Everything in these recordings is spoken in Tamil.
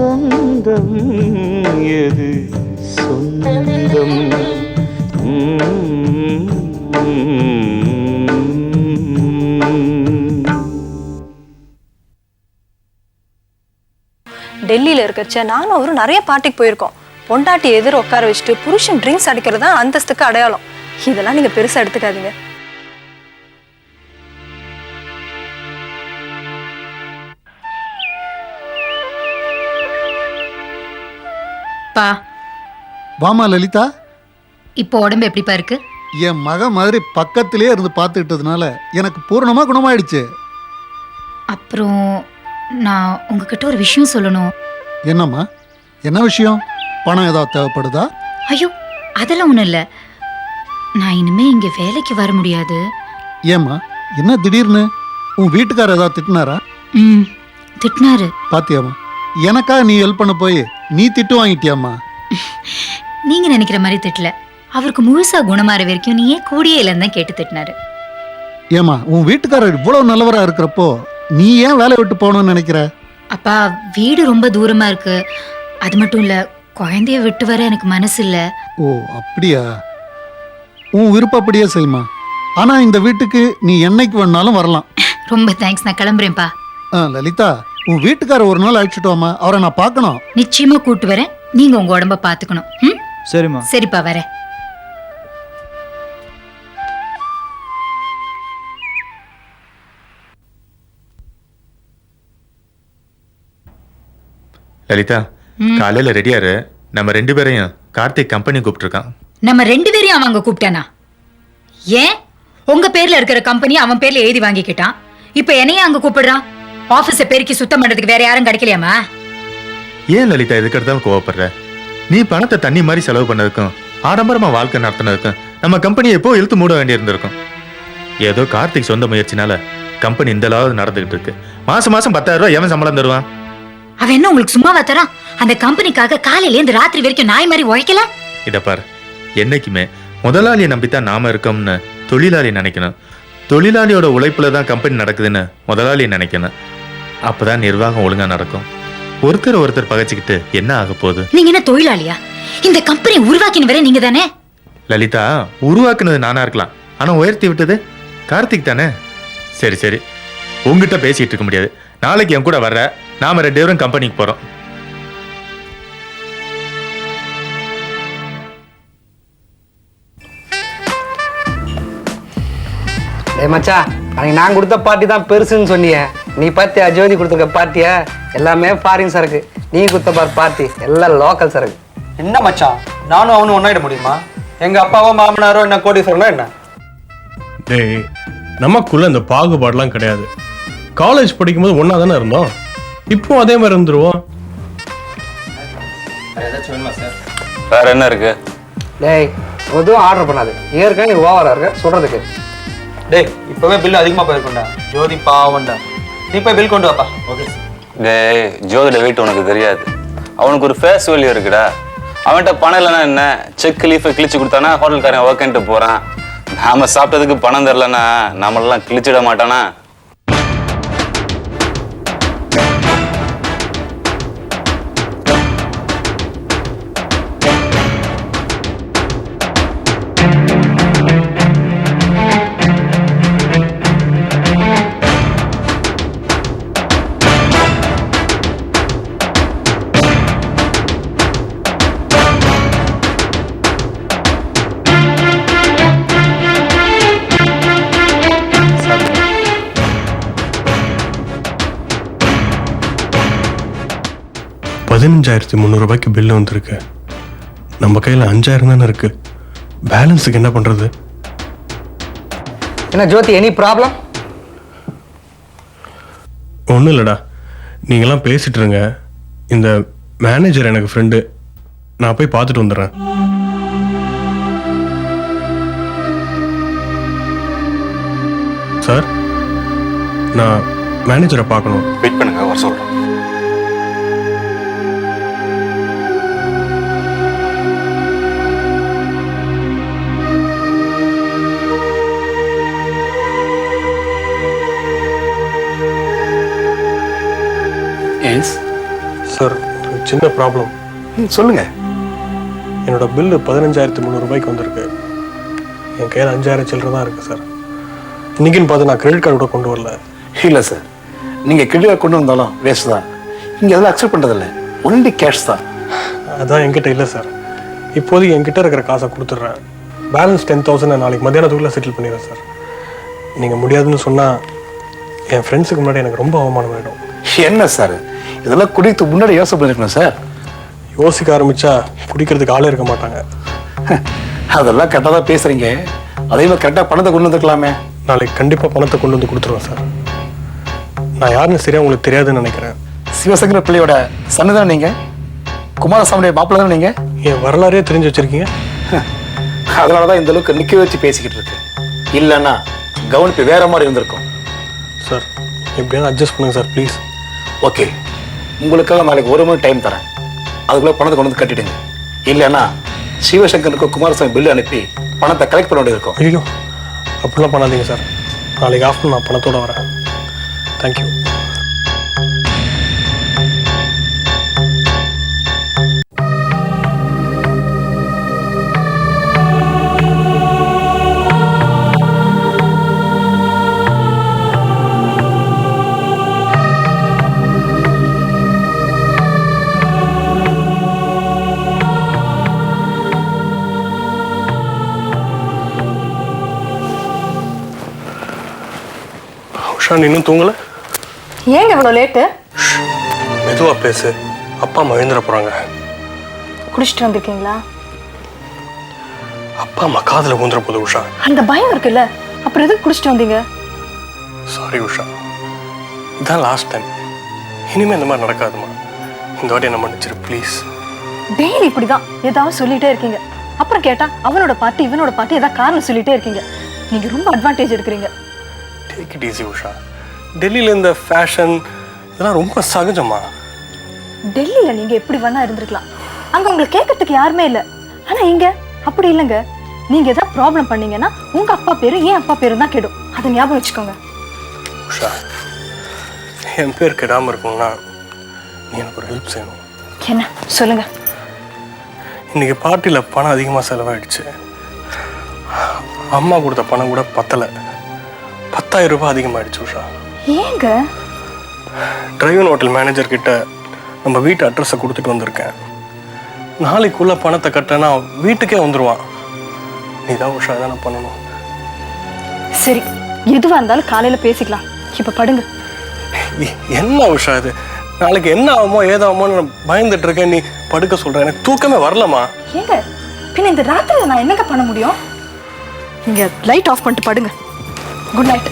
சொந்தம் எது? சொந்தம். டெல்லியில் இருக்கச்ச நானும் அவரும் நிறைய பார்ட்டிக்கு போயிருக்கோம். பொண்டாட்டி எதிர உட்கார வச்சுட்டு புருஷன் ட்ரிங்க்ஸ் அடிக்கிறது தான் அந்தஸ்துக்கு அடையாளம். இதெல்லாம் நீங்கள் பெருசாக எடுத்துக்காதீங்க. பா வாமா லலிதா. இப்போ உடம்பு எப்படிப்பா இருக்கு? என் மக மாதிரி பக்கத்திலே இருந்து பார்த்துக்கிட்டதுனால எனக்கு பூரணமா குணமாயிடுச்சு. அப்புறம் நான் உங்ககிட்ட ஒரு விஷயம் சொல்லணும். என்னம்மா? என்ன விஷயம்? பணம் ஏதாவது தேவைப்படுதா? ஐயோ அதெல்லாம் ஒன்றும் இல்லை. நான் இனிமே இங்க வேலைக்கு வர முடியாது. ஏம்மா என்ன திடீர்னு? உன் வீட்டுக்காரர் ஏதாவது திட்டினாரா? ம் திட்டினாரு. பாத்தியாம்மா. எனக்கா நீ ஹெல்ப் பண்ண போய் நீ திட்டு வாங்கிட்டியாம்மா? நீங்க நினைக்கிற மாதிரி திட்டல. அவருக்கு முழுசா குணமாற வரைக்கும் நீ ஏன் கூடியே இல்லைன்னு தான் கேட்டு திட்டினாரு. ஏம்மா உன் வீட்டுக்காரர் இவ்வளவு நல்லவரா இருக்கிறப்போ நீ ஏன் வேலையை விட்டு போகணும்னு நினைக்கிற? அப்பா வீடு ரொம்ப தூரமா இருக்கு. அது மட்டும் இல்ல குழந்தைய விட்டு வர எனக்கு மனசு இல்ல. ஓ அப்படியா? உன் விருப்பப்படியே செய்யுமா ஆனா இந்த வீட்டுக்கு நீ என்னைக்கு வேணாலும் வரலாம். ரொம்ப தேங்க்ஸ் நான் கிளம்புறேன்ப்பா. ஆ, லலிதா உன் வீட்டுக்காரர் ஒரு நாள் அழைச்சிட்டு வாமா அவரை நான் பார்க்கணும். நிச்சயமா கூட்டு வரேன். நீங்க உங்க உடம்ப பாத்துக்கணும் ம்? சரிம்மா. சரிப்பா வரேன். லலிதா காலையில ரெடியாரு. நம்ம ரெண்டு பேரையும் கார்த்திக் கம்பெனி கூப்பிட்டுருக்கான். நம்ம ரெண்டு பேரையும் அவன் அங்க கூப்பிட்டானா? ஏன்? உங்க பேர்ல இருக்கிற கம்பெனி அவன் பேர்ல எழுதி வாங்கிக்கிட்டான். இப்ப என்னையும் அங்க கூப்பிடுறான்? ஆபீஸ பெருக்கி சுத்தம் பண்றதுக்கு வேற யாரும் கிடைக்கலையாமா ஏன் லலிதா இதுக்கு தான் கோவப்படுற? நீ பணத்தை தண்ணி மாதிரி செலவு பண்ணதுக்கும் ஆடம்பரமா வாழ்க்கை நடத்தினதுக்கும் நம்ம கம்பெனியை எப்போ இழுத்து மூட வேண்டியிருந்திருக்கும்? ஏதோ கார்த்திக் சொந்த முயற்சினால கம்பெனி இந்த அளவு நடந்துகிட்டு இருக்கு. மாசம் மாசம் பத்தாயிரம் ரூபாய் எவன் சம்பளம் தருவான்? அவன் என்ன உங்களுக்கு சும்மாவா தரான்? அந்த கம்பெனிக்காக காலையில இருந்து ராத்திரி வரைக்கும் நாய் மாதிரி உழைக்கல? இத பாரு. என்னைக்குமே முதலாளியை நம்பித்தான் நாம இருக்கோம்னு தொழிலாளி நினைக்கணும். தொழிலாளியோட உழைப்புல தான் கம்பெனி நடக்குதுன்னு முதலாளி நினைக்கணும். அப்பதான் நிர்வாகம் ஒழுங்கா நடக்கும். ஒருத்தர் ஒருத்தர் பகைச்சுக்கிட்டு என்ன ஆக போகுது? நீங்க என்ன தொழிலாளியா? இந்த கம்பெனி உருவாக்கின வரை நீங்க தானே? லலிதா உருவாக்குனது நானா இருக்கலாம். ஆனா உயர்த்தி விட்டது கார்த்திக் தானே? சரி சரி. உங்ககிட்ட பேசிட்டு இருக்க முடியாது. நாளைக்கு என் கூட வர்ற நாம ரெண்டு பேரும் கம்பெனிக்கு போறோம். ஏய் மச்சான் அன்னைக்கு நான் கொடுத்த பார்ட்டி தான் பெருசுன்னு சொன்னியே. நீ பார்த்தியா ஜோதி கொடுத்துருக்க பார்ட்டியா எல்லாமே ஃபாரின் சரக்கு. நீ கொடுத்த பார் பார்ட்டி எல்லாம் லோக்கல் சரக்கு. என்ன மச்சான்? நானும் அவனும் ஒன்னாயிட முடியுமா? எங்க அப்பாவோ மாமனாரோ என்ன கோடீஸ்வரனோ என்ன? டேய் நமக்குள்ள இந்த பாகுபாடுலாம் கிடையாது. காலேஜ் படிக்கும்போது ஒன்றா தானே இருந்தோம்? இப்போ அதே மாதிரி இருந்துருவோம். வேற என்ன இருக்கு? டேய் எதுவும் ஆர்டர் பண்ணாது. ஏற்கனவே நீ ஓவரா இருக்க சொல்றதுக்கு. டேய் இப்பவே பில் அதிகமா போயிருக்கும்டா. ஜோதி பாவம்டா. நீ போய் பில் கொண்டு வாப்பா. ஓகே டேய் ஜோதிட வெயிட் உனக்கு தெரியாது. அவனுக்கு ஒரு ஃபேஸ் வேல்யூ இருக்குடா. அவன்கிட்ட பணம் இல்லைன்னா என்ன? செக் லீஃபை கிழிச்சு கொடுத்தானா ஹோட்டல்காரன் ஓகேன்ட்டு போறான். நாம சாப்பிட்டதுக்கு பணம் தரலன்னா நம்மளெல்லாம் கிழிச்சிட மாட்டானா? பதினஞ்சாயிரத்தி முந்நூறுபாய்க்கு பில்லு வந்திருக்கு. நம்ம கையில் அஞ்சாயிரம் தானே இருக்கு. பேலன்ஸுக்கு என்ன பண்ணுறது என்ன ஜோதி எனி ப்ராப்ளம் ஒன்றும் இல்லைடா. நீங்களாம் பேசிட்டு இருங்க. இந்த மேனேஜர் எனக்கு ஃப்ரெண்டு நான் போய் பார்த்துட்டு வந்துடுறேன். சார் நான் மேனேஜரை பார்க்கணும். வெயிட் பண்ணுங்க வர சொல்றேன் எஸ் சார் ஒரு சின்ன ப்ராப்ளம் ம், சொல்லுங்க. என்னோட பில்லு பதினஞ்சாயிரத்து முந்நூறு ரூபாய்க்கு வந்திருக்கு. என் கையில் அஞ்சாயிரம் சில்லற தான் இருக்குது சார் இன்னைக்குன்னு பார்த்து நான் கிரெடிட் கார்டு கூட கொண்டு வரல. இல்லை சார் நீங்கள் கிரெடிட் கொண்டு வந்தாலும் வேஸ்ட் தான். இங்கே அதெல்லாம் அக்செப்ட் பண்ணுறதில்ல ஒன்லி கேஷ் தான். அதான் என்கிட்ட இல்லை சார் இப்போதைக்கு என்கிட்ட இருக்கிற காசை கொடுத்துட்றேன். பேலன்ஸ் டென் தௌசண்ட் நாளைக்கு மத்தியானத்துக்குள்ளே செட்டில் பண்ணிடுறேன் சார் நீங்கள் முடியாதுன்னு சொன்னால் என் ஃப்ரெண்ட்ஸுக்கு முன்னாடி எனக்கு ரொம்ப அவமானம் ஆகிடும் என்ன சார்? இதெல்லாம் குடித்து முன்னாடி யோசனை பண்ணிருக்கணும் சார். யோசிக்க ஆரம்பிச்சா குடிக்கிறதுக்கு ஆளே இருக்க மாட்டாங்க. அதெல்லாம் கரெக்டாக தான் பேசுறீங்க. அதே மாதிரி கரெக்டாக பணத்தை கொண்டு வந்துருக்கலாமே. நாளைக்கு கண்டிப்பாக பணத்தை கொண்டு வந்து கொடுத்துருவேன் சார். நான் யாருன்னு சரியா உங்களுக்கு தெரியாதுன்னு நினைக்கிறேன். சிவசங்கர பிள்ளையோட சன்னு தான் நீங்கள் குமாரசாமியுடைய மாப்பிள்ளை தான் நீங்கள் என் வரலாறே தெரிஞ்சு வச்சிருக்கீங்க? அதனால தான் இந்த அளவுக்கு நிற்க வச்சு பேசிக்கிட்டு இருக்கு. இல்லைன்னா கவனிப்பு வேற மாதிரி இருந்திருக்கும் சார் எப்படியாவது அட்ஜஸ்ட் பண்ணுங்க சார் ப்ளீஸ் ஓகே. உங்களுக்காக நாளைக்கு ஒரு மணி டைம் தரேன். அதுக்குள்ளே பணத்தை கொண்டு வந்து கட்டிடுங்க. இல்லைன்னா சிவசங்கருக்கு குமாரசாமி பில்லு அனுப்பி பணத்தை கலெக்ட் பண்ண வேண்டியிருக்கும் ஐயோ அப்படிலாம் பண்ணாதீங்க சார். நாளைக்கு ஆஃப்டர்நூன் நான் பணத்தோட வரேன். தேங்க்யூ நீ இன்னும் தூங்கல? ஏங்க இவ்வளோ லேட்டு மெதுவா பேசு. அப்பா அம்மா எழுந்துட போறாங்க. குடிச்சிட்டு வந்திருக்கீங்களா? அப்பா அம்மா காதுல ஊந்துற போது உஷா. அந்த பயம் இருக்குல்ல? அப்புறம் எதுக்கு குடிச்சிட்டு வந்தீங்க? சாரி உஷா. இதான் லாஸ்ட் டைம் இனிமே இந்த மாதிரி நடக்காதுமா இந்த வாட்டி என்ன மன்னிச்சிரு ப்ளீஸ் டெய்லி இப்படிதான். ஏதாவது சொல்லிட்டே இருக்கீங்க. அப்புறம் கேட்டா அவனோட பாட்டு இவனோட பாட்டு ஏதாவது காரணம் சொல்லிட்டே இருக்கீங்க. நீங்க ரொம்ப அட்வான்டேஜ் எடுக்கிறீங்க. டேக் இட் ஈஸி உஷா டெல்லியில் இந்த ஃபேஷன் இதெல்லாம் ரொம்ப சகஜமா டெல்லியில நீங்க எப்படி வேணா இருந்திருக்கலாம். அங்க உங்களை கேட்கறதுக்கு யாருமே இல்ல. ஆனா இங்க அப்படி இல்லைங்க. நீங்க ஏதாவது ப்ராப்ளம் பண்ணீங்கன்னா உங்க அப்பா பேரு ஏன் அப்பா பேரு தான் கெடும். அதை ஞாபகம் வச்சுக்கோங்க. உஷா என் பேர் கெடாமல் இருக்கணும்னா நீ எனக்கு ஒரு ஹெல்ப் செய்யணும். என்ன? சொல்லுங்க. இன்னைக்கு பார்ட்டியில் பணம் அதிகமாக செலவாயிடுச்சு. அம்மா கொடுத்த பணம் கூட பத்தலை. பத்தாயிரம் ரூபாய் அதிகமாயிடுச்சு உஷா. ஏங்க? டிரைவன் ஹோட்டல் மேனேஜர் கிட்ட நம்ம வீட்டு அட்ரஸை கொடுத்துட்டு வந்திருக்கேன். நாளைக்குள்ள பணத்தை கட்டினா வீட்டுக்கே வந்துடுவான் நீ தான் உஷா தானே பண்ணணும். சரி எதுவா இருந்தாலும் காலையில பேசிக்கலாம். இப்ப படுங்க. என்ன உஷா இது? நாளைக்கு என்ன ஆகுமோ ஏதாகுமோன்னு நான் பயந்துட்டு இருக்கேன். நீ படுக்க சொல்ற. எனக்கு தூக்கமே வரலமா ஏங்க பின்ன இந்த ராத்திரில நான் என்னங்க பண்ண முடியும்? நீங்க லைட் ஆஃப் பண்ணிட்டு படுங்க. குட் நைட்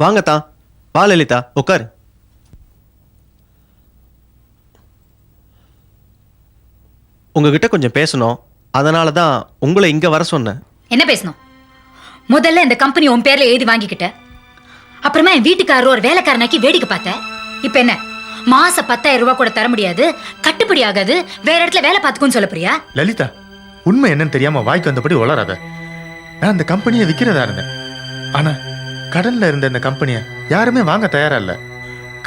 வாங்கத்தா வா லலிதா உட்காரு உங்ககிட்ட கொஞ்சம் பேசணும் அதனால தான் உங்களை இங்க வர சொன்னேன். என்ன பேசணும்? முதல்ல இந்த கம்பெனி உன் பேர்ல எழுதி வாங்கிக்கிட்ட. அப்புறமா என் வீட்டுக்காரர் ஒரு வேலைக்காரனாக்கி வேடிக்கை பார்த்த. இப்ப என்ன? மாச பத்தாயிரம் ரூபாய் கூட தர முடியாது கட்டுப்படி ஆகாது வேற இடத்துல வேலை பார்த்துக்கோன்னு சொல்ல போறியா? லலிதா உண்மை என்னன்னு தெரியாம வாய்க்கு வந்தபடி வளராத நான் அந்த கம்பெனியை விற்கிறதா இருந்தேன். ஆனா கடன்ல இருந்த இந்த கம்பெனியை யாருமே வாங்க தயாரா இல்ல.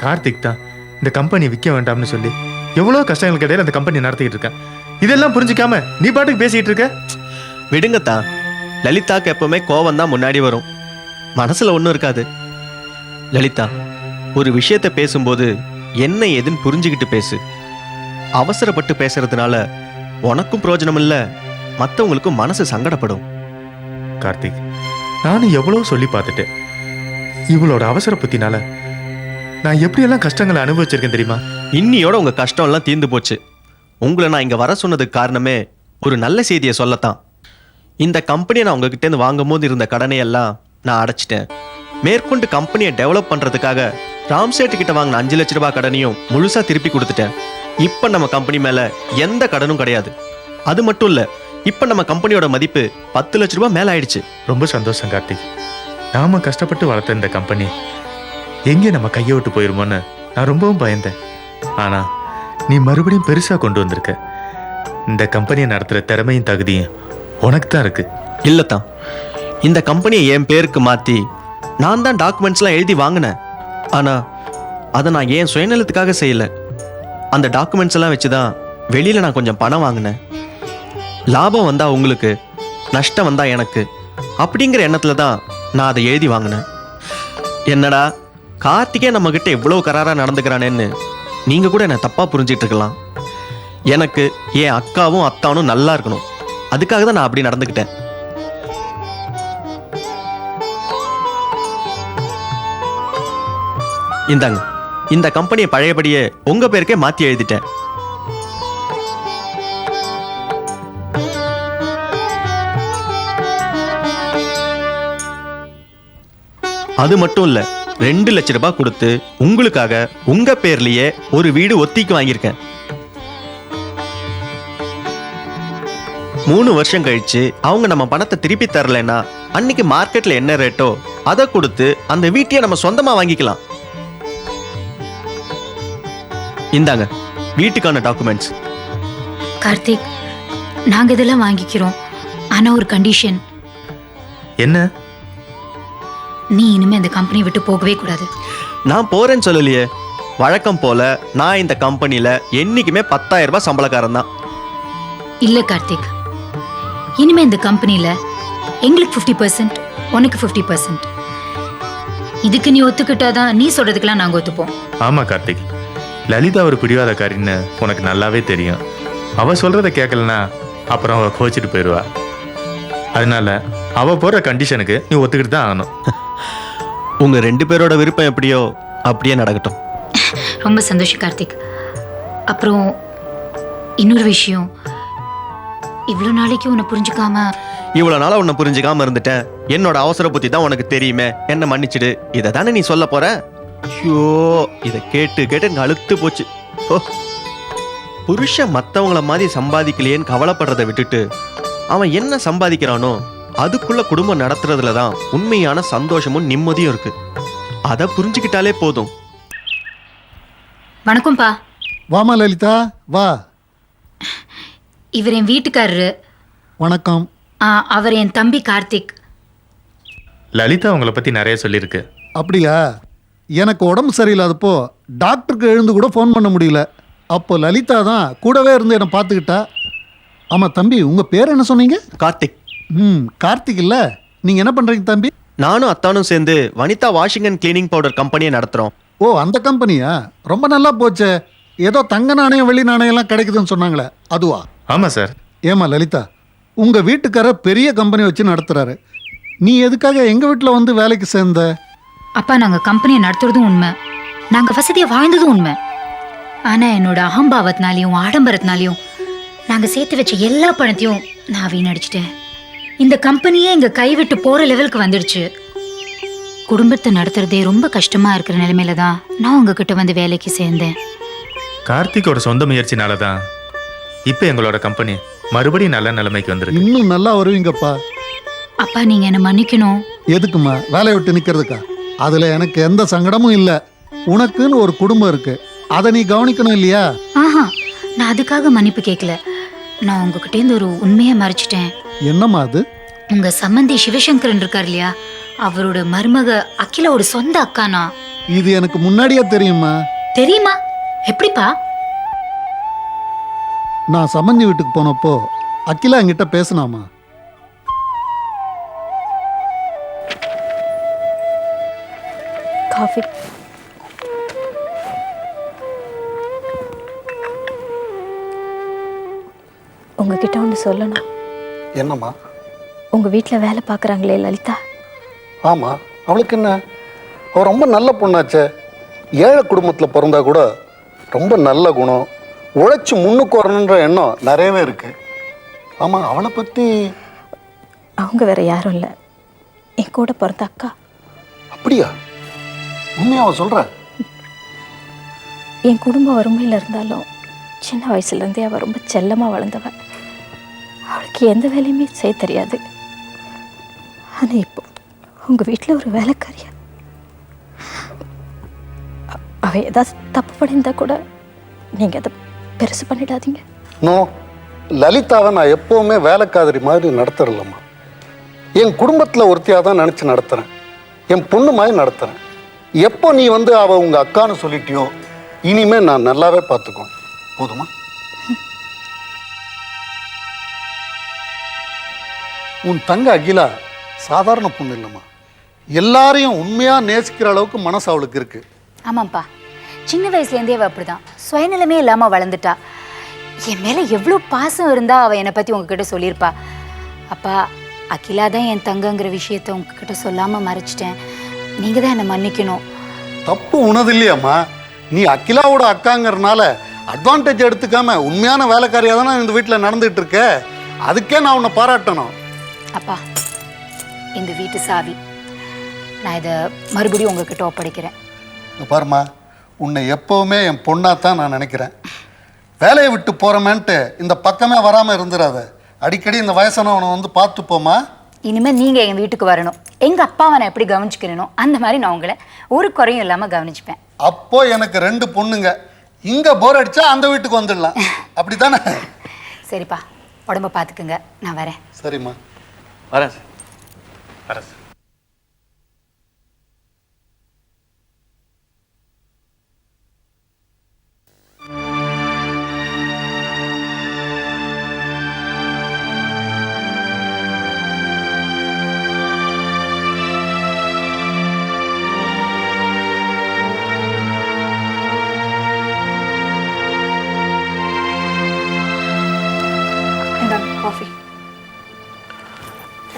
கார்த்திக் தான் இந்த கம்பெனி விற்க வேண்டாம்னு சொல்லி எவ்வளவு கஷ்டங்களுக்கு இடையில அந்த கம்பெனி நடத்திட்டு இருக்கேன். இதெல்லாம் புரிஞ்சுக்காம நீ பாட்டுக்கு பேசிட்டு இருக்க? விடுங்கத்தா. லலிதாக்கு எப்பவுமே கோவம் தான் முன்னாடி வரும். மனசுல ஒன்றும் இருக்காது. லலிதா ஒரு விஷயத்த பேசும்போது என்ன ஏதுன்னு புரிஞ்சுக்கிட்டு பேசு. அவசரப்பட்டு பேசுறதுனால உனக்கும் பிரயோஜனம் இல்ல மத்தவங்களுக்கும் மனசு சங்கடப்படும். கார்த்திக் நானும் எவ்வளோ சொல்லி பார்த்துட்டேன். இவளோட அவசர புத்தினால நான் எப்படியெல்லாம் கஷ்டங்களை அனுபவிச்சிருக்கேன் தெரியுமா? இன்னியோட உங்க கஷ்டம் எல்லாம் தீர்ந்து போச்சு. உங்களை நான் இங்க வர சொன்னதுக்கு காரணமே ஒரு நல்ல செய்தியை சொல்லத்தான். இந்த கம்பெனியை நான் உங்ககிட்ட இருந்து வாங்கும் போது இருந்த கடனை எல்லாம் நான் அடைச்சிட்டேன். மேற்கொண்டு கம்பெனியை டெவலப் பண்றதுக்காக ராம்சேட்டு கிட்ட வாங்கின அஞ்சு லட்ச ரூபாய் கடனையும் முழுசா திருப்பி கொடுத்துட்டேன். இப்ப நம்ம கம்பெனி மேல எந்த கடனும் கிடையாது. அது மட்டும் இல்ல இப்ப நம்ம கம்பெனியோட மதிப்பு பத்து லட்ச ரூபாய் மேல ஆயிடுச்சு ரொம்ப சந்தோஷம் கார்த்திக். நாம கஷ்டப்பட்டு வளர்த்த இந்த கம்பெனி எங்கே நம்ம கையை விட்டு போயிருமோன்னு நான் ரொம்பவும் பயந்தேன். ஆனா நீ மறுபடியும் பெருசா கொண்டு வந்திருக்க. இந்த கம்பெனியை நடத்துற திறமையும் தகுதியும் உனக்கு தான் இருக்கு. இல்லத்தான் இந்த கம்பெனியை என் பேருக்கு மாத்தி நான் தான் டாக்குமெண்ட்ஸ்லாம் எழுதி வாங்கினேன். ஆனா அதை நான் ஏன் சுயநலத்துக்காக செய்யல? அந்த டாக்குமெண்ட்ஸ் எல்லாம் வச்சு தான் வெளியில நான் கொஞ்சம் பணம் வாங்கினேன். லாபம் வந்தா உங்களுக்கு நஷ்டம் வந்தா எனக்கு. அப்படிங்கிற எண்ணத்துல தான் நான் அதை எழுதி வாங்கினேன். என்னடா கார்த்திகே நம்ம எவ்வளோ கராராக நடந்துக்கிறானேன்னு நீங்கள் கூட என்னை தப்பாக புரிஞ்சிட்டு இருக்கலாம். எனக்கு என் அக்காவும் அத்தானும் நல்லா இருக்கணும். அதுக்காக தான் நான் அப்படி நடந்துக்கிட்டேன். இந்தாங்க இந்த கம்பெனியை பழையபடியே உங்கள் பேருக்கே மாற்றி எழுதிட்டேன். அது மட்டும் இல்ல ரெண்டு லட்ச ரூபாய் கொடுத்து உங்களுக்காக உங்க பேர்லயே ஒரு வீடு ஒத்திக்கு வாங்கியிருக்கேன். மூணு வருஷம் கழிச்சு அவங்க நம்ம பணத்தை திருப்பி தரலைன்னா அன்னைக்கு மார்க்கெட்ல என்ன ரேட்டோ அதை கொடுத்து அந்த வீட்டையே நம்ம சொந்தமா வாங்கிக்கலாம். இந்தாங்க வீட்டுக்கான டாக்குமெண்ட்ஸ். கார்த்திக் நாங்க இதெல்லாம் வாங்கிக்கிறோம். ஆனா ஒரு கண்டிஷன் என்ன? நீ இனிமே இந்த கம்பெனி விட்டு போகவே கூடாது. நான் போறேன்னு சொல்லலையே. வழக்கம் போல நான் இந்த கம்பெனில என்னைக்குமே பத்தாயிரம் ரூபாய் சம்பளக்காரன் தான். இல்ல கார்த்திக். இனிமே இந்த கம்பெனில எங்களுக்கு ஃபிஃப்டி பர்சன்ட் உனக்கு ஃபிஃப்டி பர்சன்ட் இதுக்கு நீ ஒத்துக்கிட்டாதான் நீ சொல்றதுக்கெல்லாம் நாங்க ஒத்துப்போம். ஆமா கார்த்திக். லலிதா ஒரு பிடிவாதக்காரின்னு உனக்கு நல்லாவே தெரியும். அவ சொல்றத கேட்கலனா அப்புறம் அவ கோச்சிட்டு போயிடுவா அதனால அவ போடுற கண்டிஷனுக்கு நீ ஒத்துக்கிட்டு தான் ஆகணும். உங்க ரெண்டு பேரோட விருப்பம் எப்படியோ அப்படியே நடக்கட்டும். ரொம்ப சந்தோஷம் கார்த்திக். அப்புறம் இன்னொரு விஷயம். இவ்வளோ நாளைக்கு உன்னை புரிஞ்சுக்காம இவ்வளவு நாளா உன்னை புரிஞ்சுக்காம இருந்துட்டேன். என்னோட அவசர புத்தி தான் உனக்கு தெரியுமே. என்ன மன்னிச்சிடு. இதை தானே நீ சொல்ல போற? ஐயோ இதை கேட்டு கேட்டு எனக்கு அழுத்து போச்சு. ஓ. புருஷன் மத்தவங்கள மாதிரி சம்பாதிக்கலையேன்னு கவலைப்படுறதை விட்டுட்டு அவன் என்ன சம்பாதிக்கிறானோ அதுக்குள்ள குடும்பம் நடத்துறதுல தான் உண்மையான சந்தோஷமும் நிம்மதியும் இருக்கு. அதை புரிஞ்சுக்கிட்டாலே போதும். வணக்கம்ப்பா. வாமா லலிதா. வா. இவர் என் வீட்டுக்காரரு. வணக்கம். ஆ, அவர் என் தம்பி கார்த்திக். லலிதா உங்களை பத்தி நிறைய சொல்லியிருக்கு. அப்படியா? எனக்கு உடம்பு சரியில்லாதப்போ டாக்டருக்கு எழுந்து கூட ஃபோன் பண்ண முடியல. அப்போ லலிதா தான் கூடவே இருந்து என்னை பார்த்துக்கிட்டா. ஆமாம் தம்பி உங்கள் பேர் என்ன சொன்னீங்க? கார்த்திக். ம் கார்த்திக் இல்லை நீங்கள் என்ன பண்ணுறீங்க தம்பி? நானும் அத்தானும் சேர்ந்து Vanitha washing and cleaning powder கம்பெனியை நடத்துறோம். ஓ அந்த கம்பெனியா ரொம்ப நல்லா போச்சே. ஏதோ தங்க நாணயம் வெள்ளி நாணயம்லாம் கிடைக்குதுன்னு சொன்னாங்களே அதுவா? ஆமா சார். ஏமா லலிதா உங்கள் வீட்டுக்காரர் பெரிய கம்பெனி வச்சு நடத்துகிறாரு நீ எதுக்காக எங்கள் வீட்டில் வந்து வேலைக்கு சேர்ந்த? அப்பா நாங்க கம்பெனியை நடத்துறதும் உண்மை. நாங்க வசதியா வாழ்ந்ததும் உண்மை. ஆனா என்னோட அகம்பாவத்தினாலையும் ஆடம்பரத்தினாலையும் நாங்க சேர்த்து வச்ச எல்லா பணத்தையும் நான் வீணடிச்சிட்டேன். இந்த கம்பெனியே எங்க கைவிட்டு போற லெவலுக்கு வந்துடுச்சு குடும்பத்தை நடத்துறதே ரொம்ப கஷ்டமா இருக்கிற நிலைமையில தான் நான் உங்ககிட்ட வந்து வேலைக்கு சேர்ந்தேன். கார்த்திக்கோட சொந்த முயற்சினால தான் இப்போ எங்களோட கம்பெனி மறுபடியும் நல்ல நிலைமைக்கு வந்திருக்கு. இன்னும் நல்லா வருவீங்கப்பா. அப்பா நீங்க என்ன மன்னிக்கணும்? எதுக்குமா வேலையை விட்டு நிற்கிறதுக்கா அதில் எனக்கு எந்த சங்கடமும் இல்லை. உனக்குன்னு ஒரு குடும்பம் இருக்கு. அதை நீ கவனிக்கணும் இல்லையா? ஆஹா நான் அதுக்காக மன்னிப்பு கேட்கல நான் உங்ககிட்ட இருந்து ஒரு உண்மையை மறைச்சிட்டேன். என்னம்மா அது? உங்க சம்பந்தி சிவசங்கரன் இருக்கார் இல்லையா? அவரோட மருமக அகிலாவோட சொந்த அக்கானா? இது எனக்கு முன்னாடியே தெரியுமா தெரியுமா? எப்படிப்பா? நான் சம்மந்தி வீட்டுக்கு போனப்போ அகிலா என்கிட்ட பேசினாமா காஃபி. உங்ககிட்ட ஒன்று சொல்லணும். என்னம்மா? உங்கள் வீட்டில் வேலை பார்க்குறாங்களே லலிதா. ஆமாம் அவளுக்கு என்ன? அவள் ரொம்ப நல்ல பொண்ணாச்சே. ஏழை குடும்பத்தில் பிறந்தா கூட ரொம்ப நல்ல குணம். உழைச்சி முன்னுக்கு வரணுன்ற எண்ணம் நிறையவே இருக்கு. ஆமாம் அவளை பற்றி அவங்க வேற யாரும் இல்லை. என் கூட பிறந்த அக்கா. அப்படியா? உண்மையா அவன் சொல்கிற என் குடும்பம் வறுமையில் இருந்தாலும் சின்ன வயசுலேருந்தே அவள் ரொம்ப செல்லமாக வளர்ந்தவ. அவளுக்கு எந்த வேலையுமே செய்ய தெரியாது. ஆனால் இப்போ உங்கள் வீட்டில் ஒரு வேலைக்காரியா? அவள் ஏதாவது தப்பு பண்ணியிருந்தா கூட நீங்கள் அதை பெருசு பண்ணிடாதீங்க. நோ லலிதாவை நான் எப்போவுமே வேலைக்காதரி மாதிரி நடத்துறலம்மா. என் குடும்பத்தில் ஒருத்தியாக தான் நினச்சி நடத்துகிறேன் என் பொண்ணு மாதிரி நடத்துகிறேன் எப்போ நீ வந்து அவள் உங்கள் அக்கான்னு சொல்லிட்டியோ இனிமேல் நான் நல்லாவே பார்த்துக்குவேன். போதுமா? உன் தங்க அகிலா சாதாரண பொண்ணு இல்லைம்மா. எல்லாரையும் உண்மையாக நேசிக்கிற அளவுக்கு மனசு அவளுக்கு இருக்குது ஆமாப்பா சின்ன வயசுலேருந்தே அவள் அப்படிதான். சுயநலமே இல்லாமல் வளர்ந்துட்டா. என் மேலே எவ்வளோ பாசம் இருந்தா அவள் என்னை பற்றி உங்ககிட்ட சொல்லியிருப்பா. அப்பா அகிலா தான் என் தங்கங்கிற விஷயத்த உங்ககிட்ட சொல்லாமல் மறைச்சிட்டேன். நீங்கள் தான் என்னை மன்னிக்கணும். தப்பு உனது இல்லையாம்மா நீ அகிலாவோட அக்காங்கிறனால அட்வான்டேஜ் எடுத்துக்காம உண்மையான வேலைக்காரியாக தானே இந்த வீட்டில் நடந்துட்டு இருக்க? அதுக்கே நான் உன்னை பாராட்டணும். அப்பா இந்த வீட்டு சாவி. நான் இதை மறுபடியும் உங்ககிட்ட ஒப்படைக்கிறேன். பாரும்மா உன்னை எப்போவுமே என் பொண்ணாக தான் நான் நினைக்கிறேன். வேலையை விட்டு போகிறமேன்ட்டு இந்த பக்கமே வராமல் இருந்துடாத அடிக்கடி இந்த வயசானவனை வந்து பார்த்து போமா இனிமேல் நீங்கள் எங்கள் வீட்டுக்கு வரணும். எங்கள் அப்பாவை நான் எப்படி கவனிச்சுக்கிறேனோ அந்த மாதிரி நான் உங்களை ஒரு குறையும் இல்லாமல் கவனிச்சுப்பேன். அப்போ எனக்கு ரெண்டு பொண்ணுங்க. இங்கே போர் அடிச்சா அந்த வீட்டுக்கு வந்துடலாம். அப்படி தானே சரிப்பா உடம்ப பார்த்துக்குங்க நான் வரேன். சரிம்மா. வரேன் சார்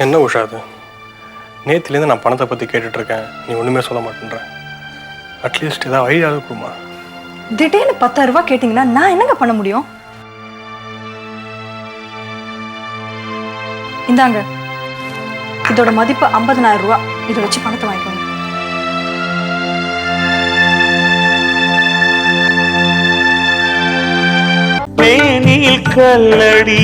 என்ன உஷா அது? நேற்றுலேருந்து நான் பணத்தை பற்றி கேட்டுட்ருக்கேன். நீ ஒன்றுமே சொல்ல மாட்டேன்ற. அட்லீஸ்ட் ஏதாவது ஐடியாவது கொடுமா? திடீர்னு பத்தாயிரம் ரூபாய் கேட்டிங்கன்னா நான் என்னங்க பண்ண முடியும்? இந்தாங்க. இதோட மதிப்பு ஐம்பதனாயிரம் ரூபாய் இதை வச்சு பணத்தை வாங்கிக்கோங்க. மேனில் கல்லடி